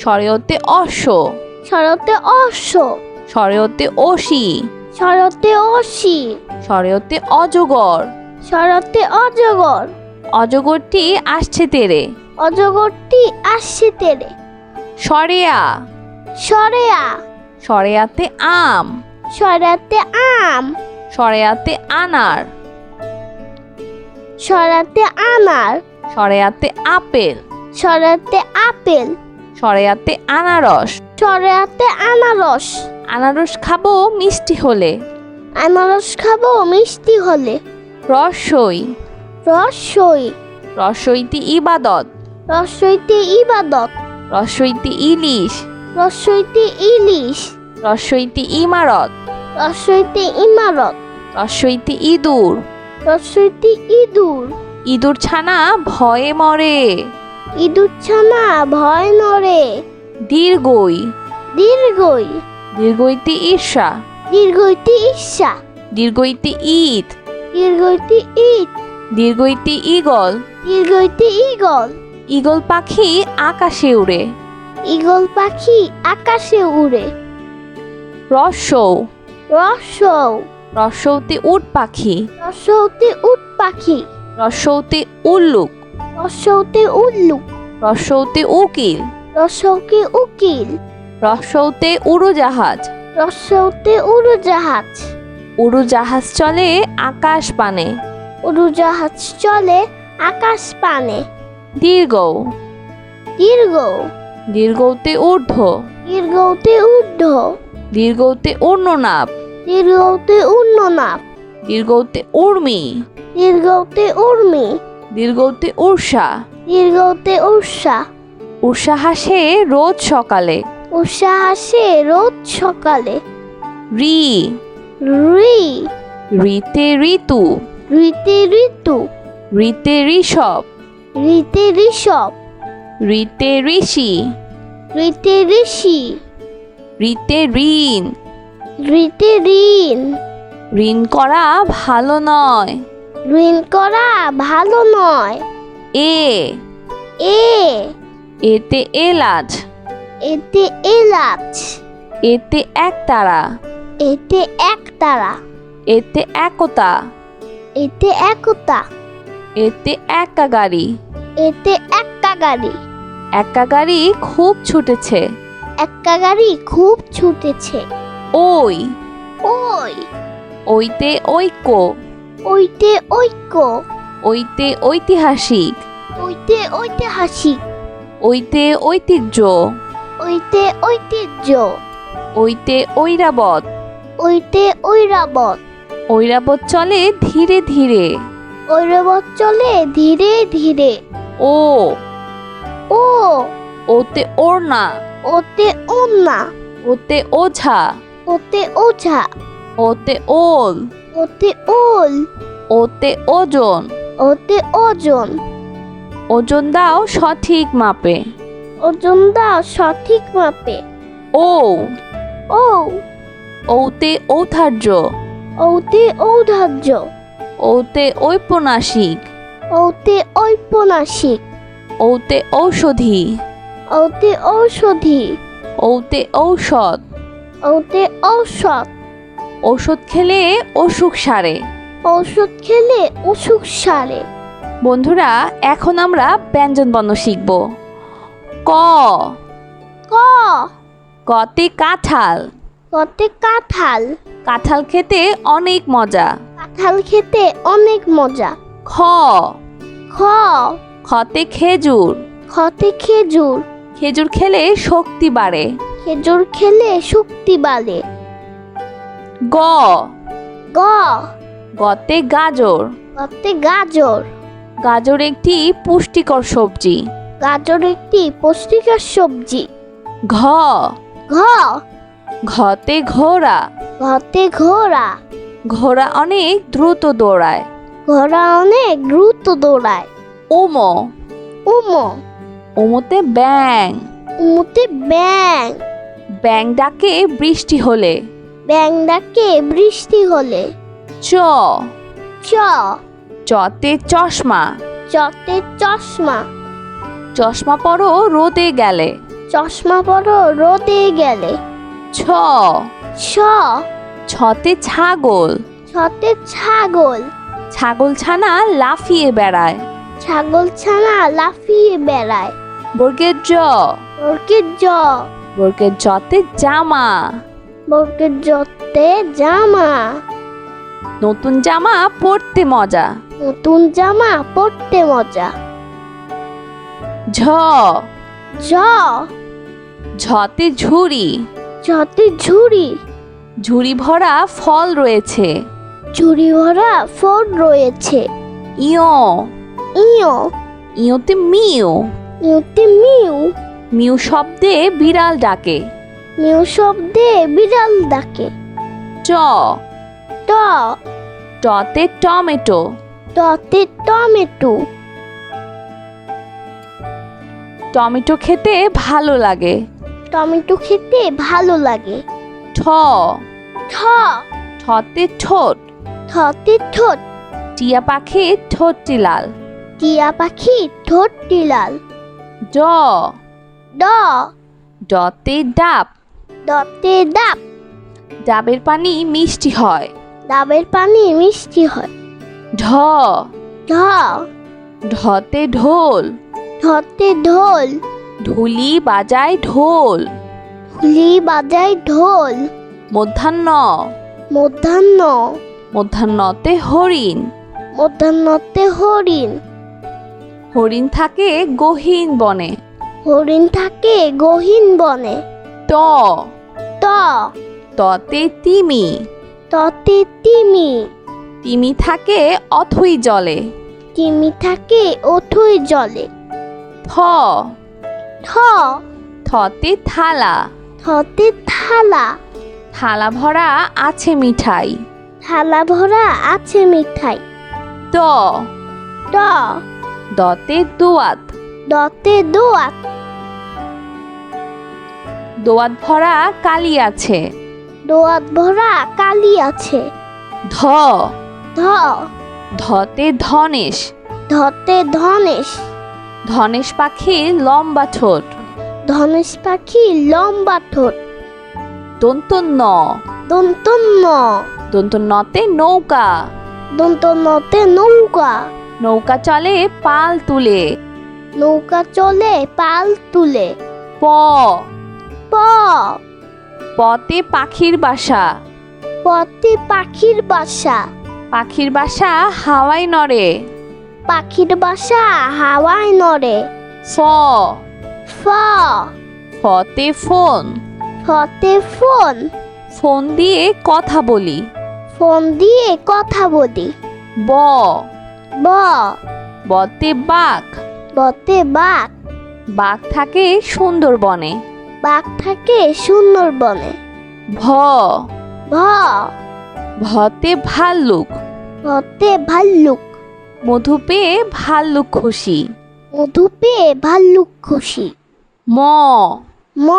স্বরীয়তে অশ্ব শরতে অশ্ব স্বরীয়তে অসি শরতে অসি স্বরীয়তে অজগর। শরতে অজগর। অজগরটি আসছে তেরে। অজগরটি আসছে তেরে। সরেয়া। সরেয়া। সরেয়াতে আম। সরাতে আম। সরেয়াতে আনার। সরাতে আনার। সরেয়াতে আপেল। সরাতে আপেল। সরেয়াতে আনারস। সরাতে আনারস। আনারস খাব মিষ্টি হলে। আনারস খাব মিষ্টি হলে। রসই। রসই। রসইতে ইবাদত। রসইতে ইবাদত। রসইতে ইলিশ। রসইতে ইলিশ। রসইতে ইমারত। রসইতে ইমারত। রসইতে ইঁদুর। রসইতে ইঁদুর। ইঁদুর ছানা ভয়ে মরে। ইঁদুর ছানা ভয় নড়ে। দীর্ঘই। দীর্ঘই। দীর্ঘইতে ঈর্ষা। দীর্ঘইতে ঈর্ষা। দীর্ঘইতে ঈদ। দীর্ঘইতে ঈদ। দীর্ঘইতে ঈগল। দীর্ঘইতে ঈগল। ঈগল পাখি আকাশে উড়ে। ঈগল পাখি আকাশে উড়ে। রসৌ রসৌ রসৌতে উট পাখি। রসৌতে উট পাখি। রসৌতে উল্লুক। রসৌতে উল্লু। রসৌতে উকিল। রসৌকে উকিল। রসৌতে উড়োজাহাজ। রসৌতে উড়োজাহাজ। উড়োজাহাজ চলে আকাশ পানে। উড়োজাহাজ চলে আকাশ পানে। দীর্ঘ দীর্ঘ দীর্ঘতে ঊর্ধ্ব। দীর্ঘতে ঊর্ধ্ব। দীর্ঘতে উর্ণনাপ দীর্ঘতে উন্ননাপ দীর্ঘতে উর্মি। দীর্ঘতে উর্মি। দীর্ঘতে উর্ষা দীর্ঘতে উষা উষা হাসে রোজ সকালে। উষা হাসে রোজ সকালে। রি। রি। রিতে ঋতু। ঋতে ঋতু। রিতে ঋষভ। ঋতে ঋষভ। রিতে ঋষি। ঋতে ঋষি। রিতে ঋণ। ঋতে ঋণ। ঋণ করা ভালো নয়। ঋণ করা ভালো নয়। এ। এ। এতে এলাচ। এতে এলাচ। এতে একতারা এতে একতারা এতে একতা। এতে একতা। এতে একা গাড়ি এতে একা গাড়ি একা গাড়ি খুব ছুটেছে। একা গাড়ি খুব ছুটেছে। ওই। ওই। ওইতে ঐক্য। ওইতে ঐক্য। ওইতে ঐতিহাসিক। ওইতে ঐতিহাসিক। ওইতে ঐতিহ্য। ওইতে ঐতিহ্য। ওইতে ঐরাবত ওইতে ঐরাবত ঐরাবত চলে ধীরে ধীরে। ঐরাবত চলে ধীরে ধীরে। ও। ও। ওতে ওড়না। ওতে ওন্না ওতে ওঝা। ওতে ওঝা। ওতে ওল। ওতে ওল। ওতে ওজন। ওতে ওজন। ওজন দাও সঠিক মাপে। ওজন দাও সঠিক মাপে। ও। ও। ওতে ঔথার্য ওতে ঔদার্য ওতে ঔপন্যাসিক। ওতে ঔপন্যাসিক। ওতে ঔষধি। ওতে ঔষধি। ওতে ঔষধ। ওতে ঔষধ। ওষুধ খেলে অসুখ সারে। ওষুধ খেলে অসুখ সারে। বন্ধুরা এখন আমরা ব্যঞ্জন বর্ণ শিখব। ক। ক। কতে কাঁঠাল। কতে কাঁঠাল। কাঁঠাল খেতে অনেক মজা। কাঁঠাল খেতে অনেক মজা। খ। খ। খতে খেজুর। খতে খেজুর। খেজুর খেলে শক্তি বাড়ে। খেজুর খেলে শক্তি বাড়ে। গ। গ। গতে গাজর। গতে গাজর। গাজর একটি পুষ্টিকর সবজি। গাজর একটি পুষ্টিকর সবজি। ঘ। ঘ। ঘতে ঘোড়া। ঘতে ঘোড়া। ঘোড়া অনেক দ্রুত দৌড়ায়। ঘোড়া অনেক দ্রুত দৌড়ায়। ওম উমো। ওমোতে ব্যাং উমুতে ব্যাং ব্যাং ডাকে বৃষ্টি হলে। ব্যাং ডাকে বৃষ্টি হলে। চ। চ। চতে চশমা। চতে চশমা। চশমা পরো রোদে গেলে। চশমা পরো রোদে গেলে। ছ। ছ। ছতে ছাগল। ছতে ছাগল। ছাগল ছানা লাফিয়ে বেড়ায়। ছাগল ছানা লাফিয়ে বেড়ায়। বর্গের জ। বর্গের জ। বর্গের জতে জামা। বর্গের জতে জামা। নতুন জামা পরতে মজা। নতুন জামা পরতে মজা। ঝ। জ ঝতে ঝুড়ি। ঝতে ঝুড়ি। ঝুড়ি ভরা ফল রয়েছে। ঝুড়ি ভরা ফল রয়েছে। ইয়। ইয়। ইয়োতে মিউ। ইউতে মিউ। মিউ শব্দে বিড়াল ডাকে। মিউ শব্দে বিড়াল ডাকে। ট। ট। টতে টমেটো। টতে টমেটো। টমেটো খেতে ভালো লাগে। টমেটো খেতে ভালো লাগে। ঠ। ঠ। ঠতে ঠোঁট। ঠতে ঠোঁট। টিয়া পাখি ঠোঁটটি লাল। টিয়া পাখি ঠোঁটটি লাল। ড। ড। ডতে ডাব। দতে ডাব ডাবের পানি মিষ্টি হয়। ডাবের পানি মিষ্টি হয়। ঢ। ঢ। ঢতে ঢোল। ঢতে ঢোল। ঢুলি বাজায় ঢোল। ঢুলি বাজায় ঢোল। মধ্যাহ্ন। মধ্যাহ্ন। মধ্যাহ্নতে হরিণ। মধ্যাহ্নতে হরিণ। হরিণ থাকে গহীন বনে। হরিণ থাকে গহীন বনে। ত। ত। ততে তিমি। ততে তিমি। তিমি থাকে অথই জলে। তিমি থাকে অথই জলে। থ। ঠ থতে থালা। থতে থালা। থালা ভরা আছে মিঠাই। থালা ভরা আছে মিঠাই। দ ড দতে দোয়াত। দতে দোয়াত। দোয়াত ভরা কালি আছে। দোয়াত ভরা কালি আছে। ধ। ধ। ধতে ধনেশ। ধতে ধনেশ। ধনেশ পাখি লম্বা ঠোঁট। ধনেশ পাখি লম্বা ঠোঁট। দন্তন্য দন্তন্য দন্তন্যতে নৌকা। দন্তন্যতে নৌকা। নৌকা চলে পাল তুলে। নৌকা চলে পাল তুলে। প। প। পতে পাখির বাসা। পথে পাখির বাসা। পাখির বাসা হাওয়ায় নড়ে। পাখির বাসা হাওয়ায় নড়ে। ফ। ফ। ফতে ফোন। ফতে ফোন। ফোন দিয়ে কথা বলি। ফোন দিয়ে কথা বলি। ব। ব। বতে বাঘ। বতে বাঘ। বাঘ থাকে সুন্দরবনে। বাঘ থাকে সুন্দরবনে। ভ। ভ। ভতে ভাল্লুক। ভতে ভাল্লুক। মধু পেয়ে ভাল্লুক খুশি। মধু পেয়ে ভাল্লুক খুশি। ম। ম।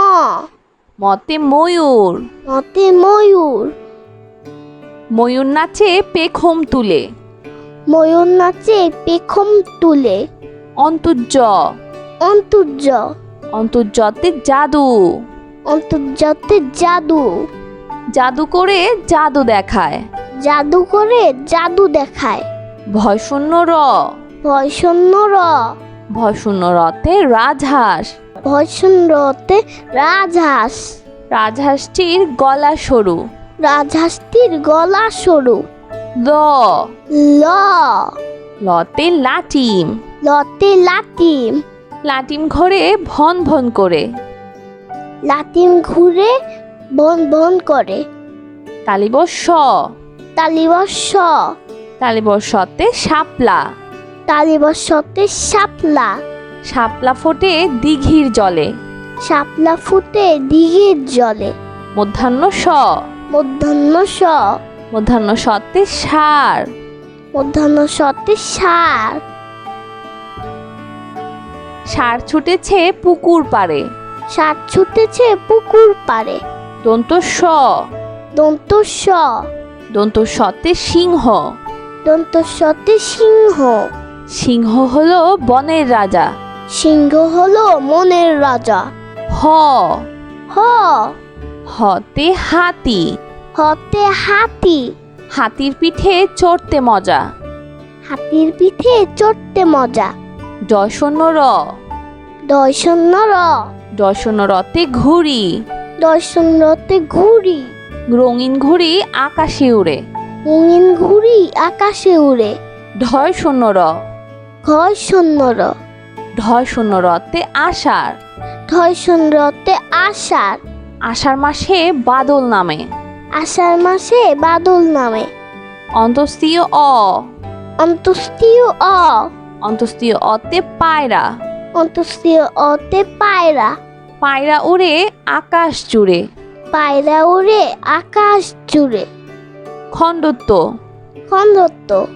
মতে ময়ূর। মতে ময়ূর। ময়ূর নাচে পেখম তুলে। ময়ূর নাচে পেখম তুলে। অন্তর্য। অন্তর্য। অন্তর্যতে জাদু। অন্তর্জাতে জাদু। জাদু করে জাদু দেখায়। জাদু করে জাদু দেখায়। ভয়শূন্য র। ভয়শূন্য র। ভয়শূন্য রতে রাজহাঁস। ভয়শূন্যতে রাজহাঁস। রাজহাঁসটির গলা সরু। রাজহাঁসটির গলা সরু। ল। ল। লতে লাটিম। লতে লাটিম। লাটিম ঘরে ভন ভন করে। লাটিম ঘুরে বন বন করে। তালিবস্য তালিবর্ষ। তালিবস্যতে শাপলা। তালিবর্ষতে শাপলা। শাপলা ফোটে দিঘির জলে। শাপলা ফুটে দিঘির জলে। মধ্যাহ্ন স। মধ্যাহ্ন স। মধ্যাহ্ন সতে সার। মধ্যাহ্ন সতে সার। সার ছুটেছে পুকুর পাড়ে। সার ছুটেছে পুকুর পাড়ে। দন্ত স দন্ত স দন্ত সতে সিংহ। দন্ত সতে সিংহ। সিংহ হলো বনের রাজা। সিংহ হলো মনের রাজা। হ। হ। হতে হাতি। হতে হাতি। হাতির পিঠে চড়তে মজা। হাতির পিঠে চড়তে মজা। জয় র দয় শূন্য র জয় শূন্য রতে ঘুড়ি। দয় শূন্যতে ঘুড়ি। রঙিন ঘুড়ি আকাশে উড়ে। রঙিন ঘুড়ি আকাশে উড়ে। ঢয় শূন্য র ঘয় শূন্য র ঢয় শূন্য রতে আষাঢ়। ঢয় শূন্যতে আষাঢ়। আষাঢ় মাসে বাদল নামে। আষাঢ় মাসে বাদল নামে। অন্তস্তীয় অ। অন্ত্যেষ্টিয় অ। অন্তস্তীয় অতে পায়রা। অন্ত্যেষ্টিয় অতে পায়রা। পায়রা উড়ে আকাশ জুড়ে। পায়রা উড়ে আকাশ জুড়ে। খণ্ডত্ব। খণ্ডত্ব।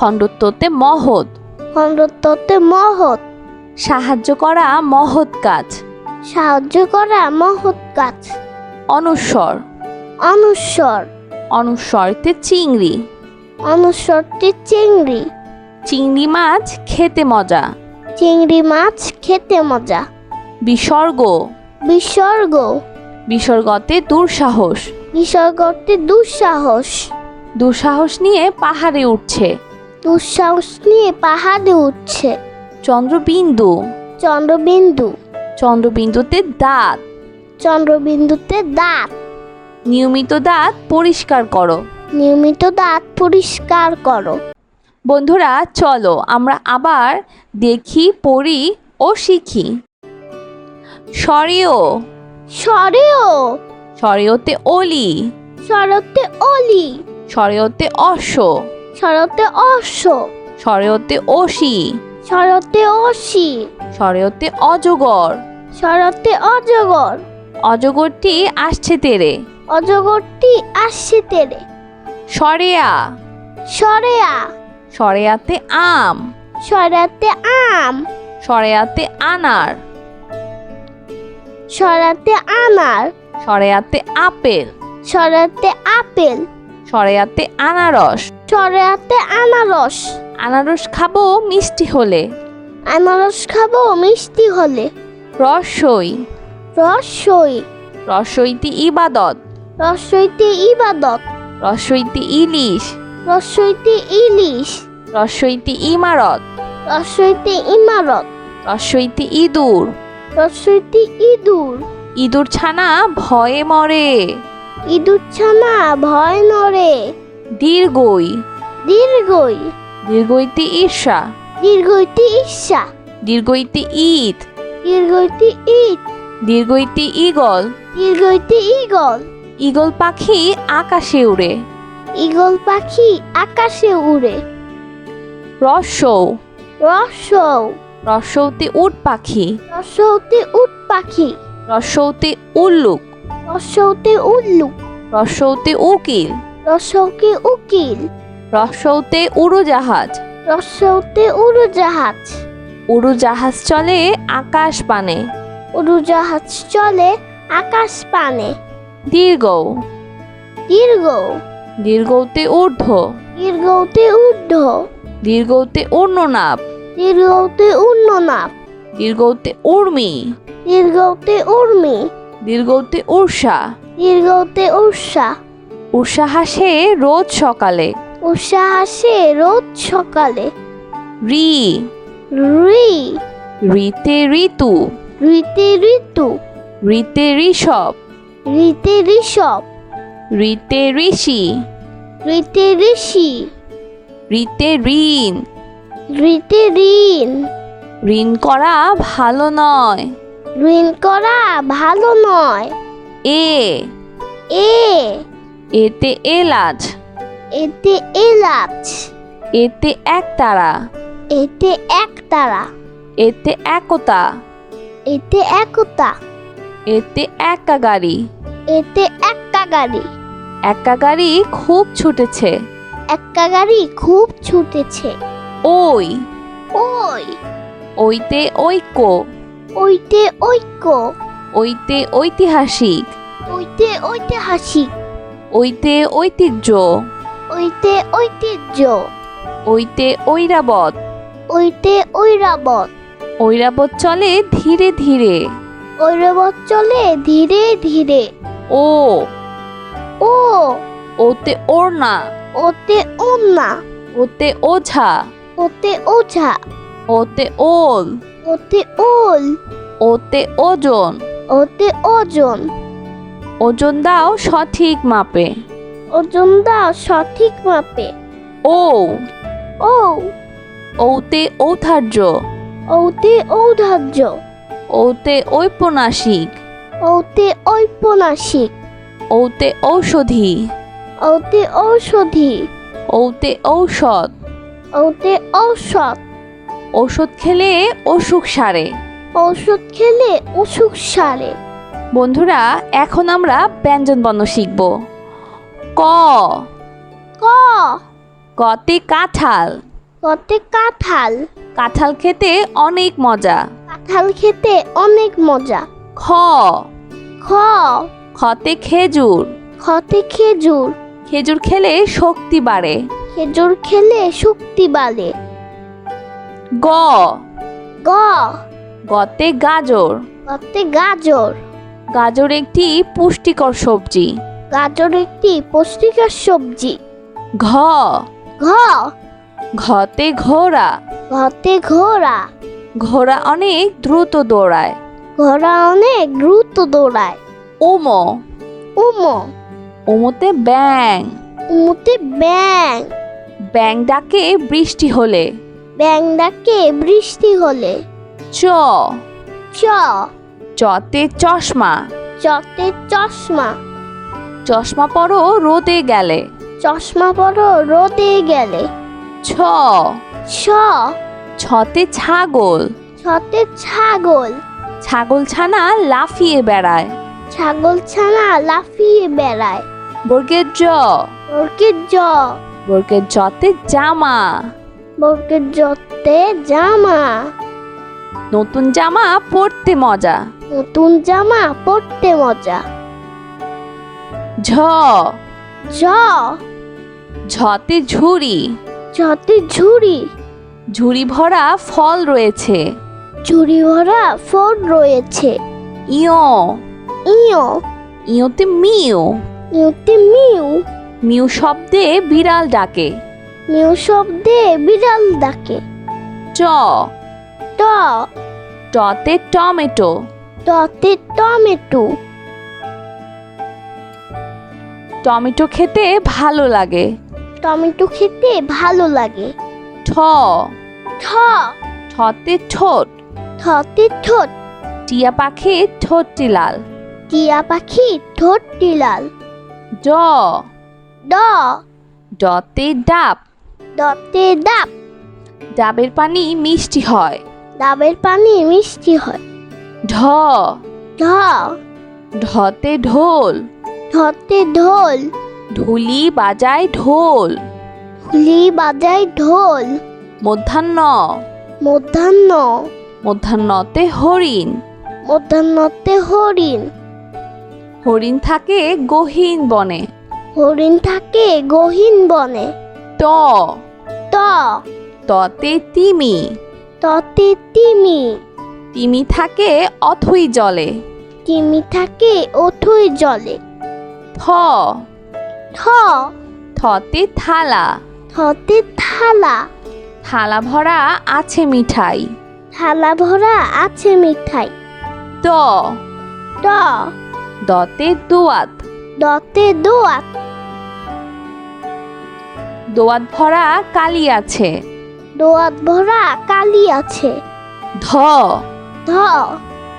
খণ্ডত্বতে মহৎ। খণ্ডত্বতে মহৎ। সাহায্য করা মহৎ কাজ। সাহায্য করা মহৎ কাজ। অনুস্বর। অনুস্বর। অনুস্বরতে চিংড়ি। অনুস্বরটি চিংড়ি। চিংড়ি মাছ খেতে মজা। চিংড়ি মাছ খেতে মজা। বিসর্গ। বিসর্গ। বিসর্গতে দুঃসাহস। বিসর্গতে দুঃসাহস। দুঃসাহস নিয়ে পাহাড়ে উঠছে। দুঃসাহস নিয়ে পাহাড়ে উঠছে। চন্দ্রবিন্দু। চন্দ্রবিন্দু। চন্দ্রবিন্দুতে দাঁত। চন্দ্রবিন্দুতে দাঁত। নিয়মিত দাঁত পরিষ্কার করো। নিয়মিত দাঁত পরিষ্কার করো। বন্ধুরা চলো আমরা আবার দেখি পড়ি ও শিখি। সরেও। সরেও। সরেওতে অলি। শরতে অলি। সরেওতে অশ্ব। শরতে অশ্ব। সরেওতে অসি। শরতে অসি। সরেওতে অজগর। শরতে অজগর। অজগরটি আসছে তেরে। অজগরটি আসছে তেরে। সরেয়া। সরেয়া। সরেয়াতে আম। সরাতে আম। সরেয়াতে আনার। সরাতে আনার। সরেয়াতে আপেল। সরাতে আপেল। সরেয়াতে আনারস। সরেয়াতে আনারস। আনারস খাব মিষ্টি হলে। আনারস খাব মিষ্টি হলে। রসই। রসই। রসইতে ইবাদত। রসইতে ইবাদত। রসইতে ইলিশ। রসইতে ইলিশ। রসইতে ইমারত। রসইতে ইমারত। রসইতে ইঁদুর। রসইতে ইঁদুর। ইঁদুর ছানা ভয়ে মরে। ইঁদুর ছানা ভয় নড়ে দীর্ঘই। দীর্ঘই। দীর্ঘইতে ঈর্ষা। দীর্ঘইতে ঈর্ষা। দীর্ঘইতে ঈদ। দীর্ঘইতে ঈদ। দীর্ঘইতে ঈগল। দীর্ঘইতে ঈগল। ঈগল পাখি আকাশে উড়ে। ঈগল পাখি আকাশে উড়ে। রসৌ। রসৌ। রসৌতে উট পাখি। রসৌতে উট পাখি। রসৌতে উল্লুক। রসৌতে উল্লুক। রসৌতে উকিল। রসৌকে উকিল। রসৌতে উড়োজাহাজ। রসৌতে উড়োজাহাজ। উড়োজাহাজ চলে আকাশ পানে। উড়োজাহাজ চলে আকাশ পানে। দীর্ঘ। দীর্ঘ। দীর্ঘতে ঊর্ধ্ব। দীর্ঘতে ঊর্ধ্ব। দীর্ঘতে উর্ণনাপ দীর্ঘতে উন্ননাপ দীর্ঘতে উর্মি দীর্ঘতে উর্মি দীর্ঘতে উর্ষা দীর্ঘতে উষা উষা হাসে রোজ সকালে। উষা হাসে রোজ সকালে। রি। রি। রিতে ঋতু। ঋতে ঋতু। রিতে ঋষভ। ঋতে ঋষভ। রিতে ঋষি। ঋতে ঋষি। রিতে ঋণ। ঋতে ঋণ। ঋণ করা ভালো নয়। ঋণ করা ভালো নয়। এ। এ। এতে এলাচ। এতে এলাচ। এতে একতারা এতে একতারা এতে একতা। এতে একতা। এতে একা গাড়ি এতে একটা গাড়ি। একা গাড়ি খুব ছুটেছে। একটা গাড়ি খুব ছুটেছে। ওই। ওই। ওইতে ঐক্য। ওইতে ঐক্য। ওইতে ঐতিহাসিক। ওইতে ঐতিহাসিক। ওইতে ঐতিহ্য। ওইতে ঐতিহ্য। ওইতে ঐরাবত ওইতে ঐরাবত ঐরাবত চলে ধীরে ধীরে। ঐরাবত চলে ধীরে ধীরে। ও। ও। ওতে ওড়না। ওতে ওন্না ওতে ওঝা। ওতে ওঝা। ওতে ওল। ওতে ওল। ওতে ওজন। ওতে ওজন। ওজন দাও সঠিক মাপে। ওজন দাও সঠিক মাপে। ও। ও। ওতে ঔথার্য ওতে ঔদার্য ওতে ঔপন্যাসিক। ওতে ঔপন্যাসিক। ওতে ঔষধি। ওতে ঔষধি। ওতে ঔষধ। ওতে ঔষধ। ওষুধ খেলে অসুখ সারে। ঔষধ খেলে অসুখ সারে। বন্ধুরা এখন আমরা ব্যঞ্জন বর্ণ শিখব। ক। ক। কতে কাঁঠাল। কতে কাঁঠাল। কাঁঠাল খেতে অনেক মজা। কাঁঠাল খেতে অনেক মজা। খ। খ। খতে খেজুর। খতে খেজুর। খেজুর খেলে শক্তি বাড়ে। খেজুর খেলে শক্তি বাড়ে। গ। গ। গতে গাজর। কতে গাজর। গাজর একটি পুষ্টিকর সবজি। গাজর একটি পুষ্টিকর সবজি। ঘ। ঘ। ঘতে ঘোড়া। ঘতে ঘোড়া। ঘোড়া অনেক দ্রুত দৌড়ায়। ঘোড়া অনেক দ্রুত দৌড়ায়। ওম। উমো ওমতে ব্যাং। উমুতে ব্যাং। ব্যাং ডাকে বৃষ্টি হলে। ব্যাং ডাকে বৃষ্টি হলে। চ। চ। চতে চশমা। চতে চশমা। চশমা পরো রোদে গেলে। চশমা পরো রোদে গেলে। ছ। ছ। ছতে ছাগল। ছতে ছাগল। ছাগল ছানা লাফিয়ে বেড়ায়। ছাগল ছানা লাফিয়ে বেড়ায়। বর্গের জ। বর্গের জ। বর্গের জতে জামা। বর্গের জতে জামা। নতুন জামা পরতে মজা। নতুন জামা পরতে মজা। ঝ। ঝ। ঝতে ঝুড়ি। ঝতে ঝুড়ি। ঝুড়ি ভরা ফল রয়েছে। ঝুড়ি ভরা ফল রয়েছে। ইয়। ইয়। ইয়তে মিউ ইউতে মিউ মিউ শব্দে বিড়াল ডাকে। মিউ শব্দে বিড়াল ডাকে। চ ট। টতে টমেটো। টতে টমেটো। টমেটো খেতে ভালো লাগে। টমেটো খেতে ভালো লাগে। ঠ। ঠ। ঠতে ঠোঁট। ঠতে ঠোঁট। টিয়া পাখি ঠোঁটটি লাল। টিয়া পাখি ঠোঁটটি লাল। ড। ড। ডতে ডাব। দতে ডাব। ডাবের পানি মিষ্টি হয়। ডাবের পানি মিষ্টি হয়। ঢ। ঢ। ঢতে ঢোল। ঢতে ঢোল। ঢুলি বাজায় ঢোল। হুলি বাজায় ঢোল। মধ্যাহ্ন। মধ্যাহ্ন। মধ্যাহ্নতে হরিণ। মধ্যাহ্নতে হরিণ। হরিণ থাকে গহীন বনে। হরিণ থাকে গহীন বনে। ত। ত। ততে তিমি। ততে তিমি। তিমি থাকে অথই জলে। তিমি থাকে অথই জলে। থ। থ। থতে থালা। থতে থালা। থালা ভরা আছে মিঠাই। থালা ভরা আছে মিঠাই। দ। ট দতে দোয়াত। দতে দোয়াত। দোয়াত ভরা কালি আছে। দোয়াত ভরা কালি আছে। ধ। ধ।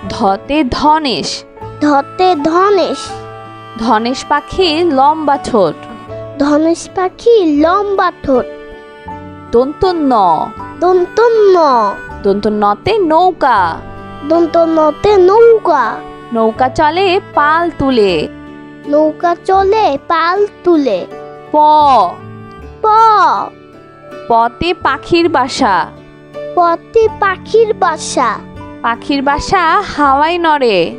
ধতে ধনেশ। ধতে ধনেশ। ধনেশ পাখির লম্বা ঠোঁট। ধনেশ পাখি লম্বা ঠোঁট। দন্তন্য দন্তন্য দন্তন্যতে নৌকা। দন্তন্যতে নৌকা। নৌকা চলে পাল তুলে। নৌকা চলে পাল তুলে। প। প। পতে পাখির বাসা। পতে পাখির বাসা। পাখির বাসা হাওয়ায় নড়ে।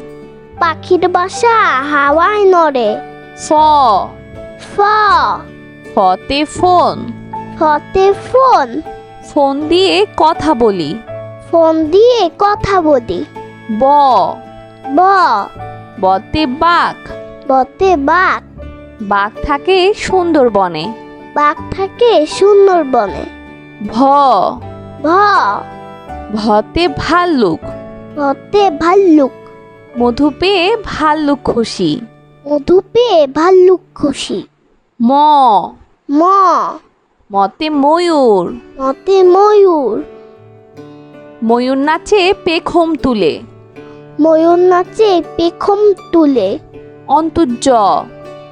পাখির বাসা হাওয়ায় নড়ে। ফ। ফ। ফতে ফোন। ফতে ফোন। ফোন দিয়ে কথা বলি। ফোন দিয়ে কথা বলি। ব। ব। বতে বাঘ। বতে বাঘ। বাঘ থাকে সুন্দরবনে। বাঘ থাকে সুন্দরবনে। ভ। ভ। ভতে ভাল্লুক। ভতে ভাল্লুক। মধু পেয়ে ভাল্লুক খুশি। মধু পেয়ে ভাল্লুক খুশি। ম। ম। মতে ময়ূর। মতে ময়ূর। ময়ূর নাচে পেখম তুলে। ময়ূর নাচে পেখম তুলে। অন্তর্য।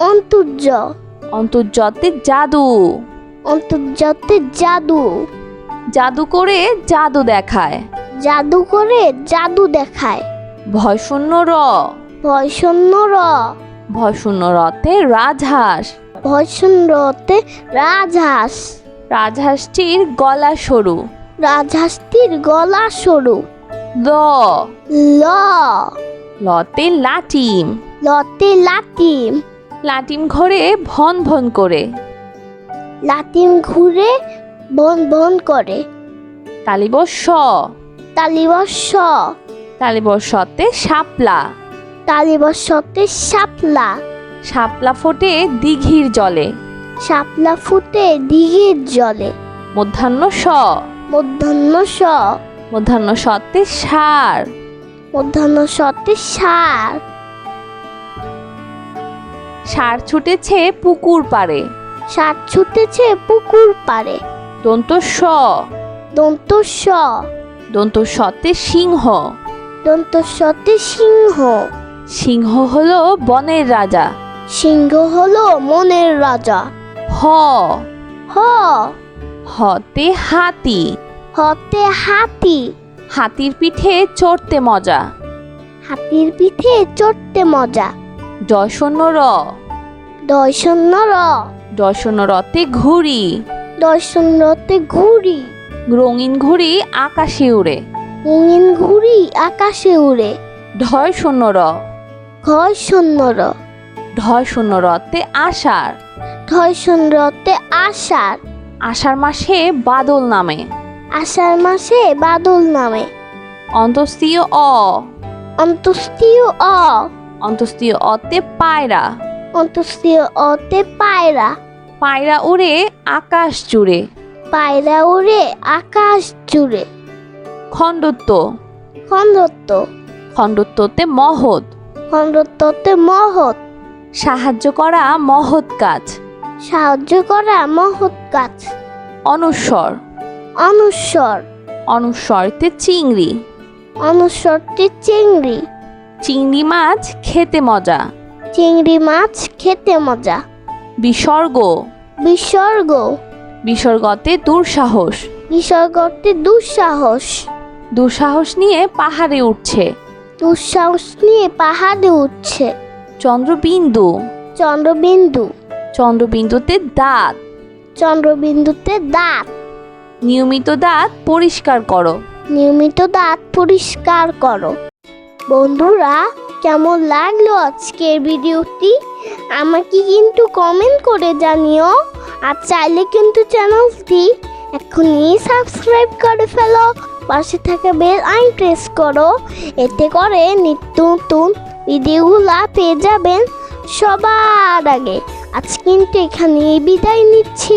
অন্তর্য। অন্তর্যতে জাদু। অন্তর্জাতে জাদু। জাদু করে জাদু দেখায়। জাদু করে জাদু দেখায়। ভয়শূন্য র। ভয়শূন্য র। ভয়শূন্য রতে রাজহাঁস। ভয়শূন্যতে রাজহাঁস। রাজহাঁসটির গলা সরু। রাজহাঁসটির গলা সরু। ল। ল। লতে লাটিম। লতে লাটিম। লাটিম ঘরে ভন ভন করে। লাটিম ঘুরে ভন ভন করে। তালিবস্য তালিবর্ষ তালিবস্যতে শাপলা। তালিবর্ষতে শাপলা। শাপলা ফোটে দিঘির জলে। শাপলা ফুটে দিঘির জলে। মধ্যাহ্ন স। মধ্যাহ্ন স মধ্যাহ্ন সতে সার। মধ্যাহ্ন সতে সার। সার ছুটেছে পুকুর পাড়ে। সার ছুটেছে পুকুর পাড়ে। দন্ত স। দন্ত স। দন্ত সতে সিংহ। দন্ত সতে সিংহ। সিংহ হলো বনের রাজা। সিংহ হলো মনের রাজা। হ। হ। হতে হাতি। হতে হাতি। হাতির পিঠে চড়তে মজা। হাতির পিঠে চড়তে মজা। দশন্য র। দর্শন্য র। দশন্য রতে ঘুড়ি। দর্শনরতে ঘুড়ি। রঙিন ঘুড়ি আকাশে উড়ে। রঙিন ঘুড়ি আকাশে উড়ে। ঢয় শূন্য র। ঘর শূন্য র। ঢয় শূন্য রতে আষাঢ় ধর্ষণরতে আষাঢ়। আষাঢ় মাসে বাদল নামে। আষাঢ় মাসে বাদল নামে। অন্তস্তীয় অ। অন্তস্তীয় অ। অন্তস্তীয় অতে পায়রা। অন্তস্তীয় অতে পায়রা। পায়রা উড়ে আকাশ জুড়ে। পায়রা উড়ে আকাশ জুড়ে। খণ্ডত্ব। খণ্ডত্ব। খণ্ডত্বতে মহৎ। খণ্ডত্বতে মহৎ। সাহায্য করা মহৎ কাজ। সাহায্য করা মহৎ কাজ। অনুস্বর অনুস্বর অনুস্বরতে চিংড়ি। অনুস্বরটি চিংড়ি। চিংড়ি মাছ খেতে মজা। চিংড়ি মাছ খেতে মজা। বিসর্গ। বিসর্গ। বিসর্গতে দুঃসাহস। বিসর্গতে দুঃসাহস। দুঃসাহস নিয়ে পাহাড়ে উঠছে। দুঃসাহস নিয়ে পাহাড়ে উঠছে। চন্দ্রবিন্দু। চন্দ্রবিন্দু। চন্দ্রবিন্দুতে দাঁত। চন্দ্রবিন্দুতে দাঁত। নিয়মিত দাঁত পরিষ্কার করো। নিয়মিত দাঁত পরিষ্কার করো। বন্ধুরা, কেমন লাগল আজকের ভিডিওটি? আমাকে কিন্তু কমেন্ট করে জানিও। আর চাইলে কিন্তু চ্যানেলটি এখনই সাবস্ক্রাইব করে ফেলো। পাশে থাকা বেল আইন প্রেস করো। এতে করে নিত্য নতুন ভিডিওগুলা পেয়ে যাবেন সবার আগে। আজ কিন্তু এখানেই বিদায় নিচ্ছি।